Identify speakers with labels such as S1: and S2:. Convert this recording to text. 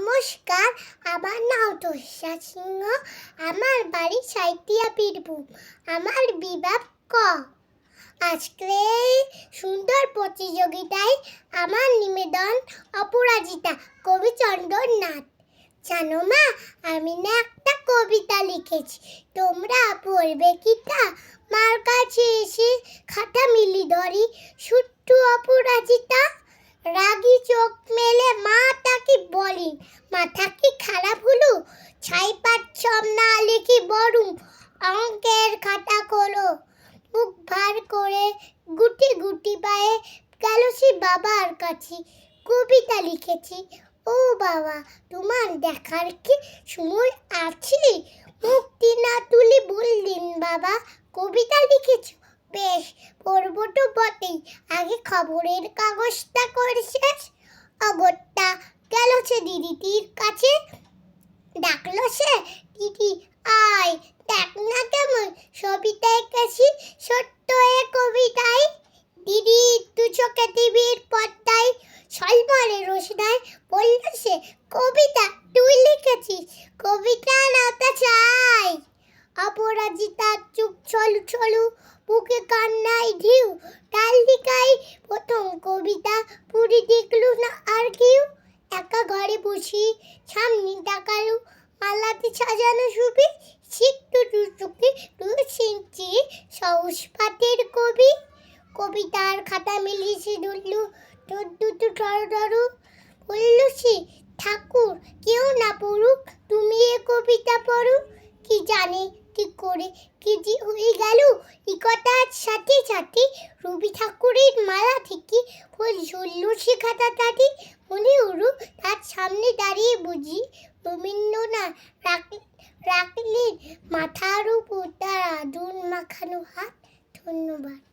S1: নমস্কার, আমার নাম তস্যা সিংহ, আমার বাড়ি সাইতিয়া বীরভূম। আমার বিভাগ ক। আজকে সুন্দর প্রতিযোগিতায় আমার নিবেদন অপরাজিতা কবিচন্দ্র নাথ। জানো মা, আমি না একটা কবিতা লিখেছি। তোমরা পড়বে কি তা মার কাছে এসে খাতা মিলি ধরি। সুট্টু অপরাজিতা, রাগি চোখ মেলে মা বলি, মাথা কি খারাপ হলো? ছাই পাচ্ছম না লিখি বরুম অঙ্কের খাতা খোলো। মুখ ভার করে গুটি গুটি পায়ে গেল সে বাবার কাছে। কবিতা লিখেছি, ও বাবা, তোমার দেখার কি সময় আছে? মুক্তি না তুলি বললেন, বাবা, কবিতা লিখেছ? বেশ, পড়ব তো বটেই। আগে খবরের কাগজটা করে শেষ। গেল সে দিদিটির কাছে। ডাকলো সে, দিদি, আয়, দেখ না কেমন ছবিটা এঁকেছি ছোট্ট এ কবিতায়। দিদি, দু চোখে টিভির পর্দায় সলমলে রোশনায় বলল সে, কবিতা, তুই লিখেছিস, কবিতা নাতা চাই। অপরাজিতা চুপ, চলু চলু, বুকে কান্নায় ঢিউ তার লিখাই প্রথম কবিতা পুরি দেখলু না আর কেউ বসি সামনে দেখাল মালাতে সাজানো ছবি সিক্তু টুটুকি টুসিঞ্চি সহজ পাতের কবি। কবিতার খাতা মিলিয়েছে তোর দুটো টরু টরু। বললু সে, ঠাকুর, কেউ না পড়ুক, তুমি এ কবিতা পড়ুক কি জানে কি করে? কি হয়ে গেল? এই কথার সাথে সাথে রবি ঠাকুরের মালা থেকে ফুল ঝরল সে খাতা তাতে মনে হলো তার সামনে দাঁড়িয়ে বুঝি রবীন্দ্রনাথ রাখ, রাখলেন মাথার উপর তার আদুন মাখানো হাত। ধন্যবাদ।